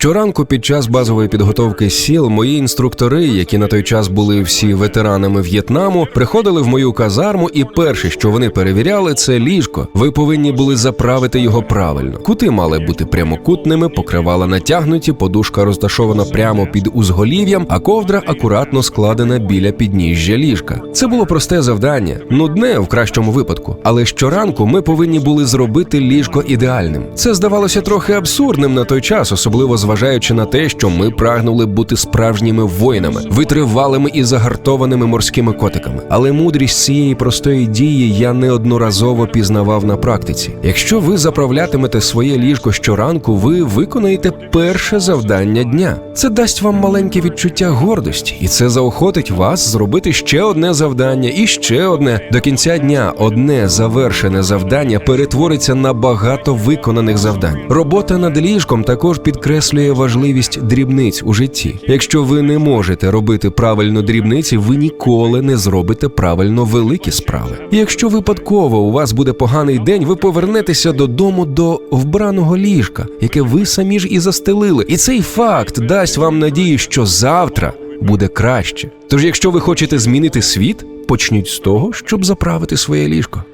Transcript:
Щоранку під час базової підготовки сіл мої інструктори, які на той час були всі ветеранами В'єтнаму, приходили в мою казарму, і перше, що вони перевіряли, це ліжко. Ви повинні були заправити його правильно. Кути мали бути прямокутними, покривала натягнуті, подушка розташована прямо під узголів'ям, а ковдра акуратно складена біля підніжжя ліжка. Це було просте завдання, нудне в кращому випадку. Але щоранку ми повинні були зробити ліжко ідеальним. Це здавалося трохи абсурдним на той час, особливо зважаючи на те, що ми прагнули бути справжніми воїнами, витривалими і загартованими морськими котиками. Але мудрість цієї простої дії я неодноразово пізнавав на практиці. Якщо ви заправлятимете своє ліжко щоранку, ви виконаєте перше завдання дня. Це дасть вам маленьке відчуття гордості, і це заохотить вас зробити ще одне завдання і ще одне. До кінця дня одне завершене завдання перетвориться на багато виконаних завдань. Робота над ліжком також підкреслює важливість дрібниць у житті. Якщо ви не можете робити правильно дрібниці, ви ніколи не зробите правильно великі справи. Якщо випадково у вас буде поганий день, ви повернетеся додому до вбраного ліжка, яке ви самі ж і застелили. І цей факт дасть вам надію, що завтра буде краще. Тож, якщо ви хочете змінити світ, почніть з того, щоб заправити своє ліжко.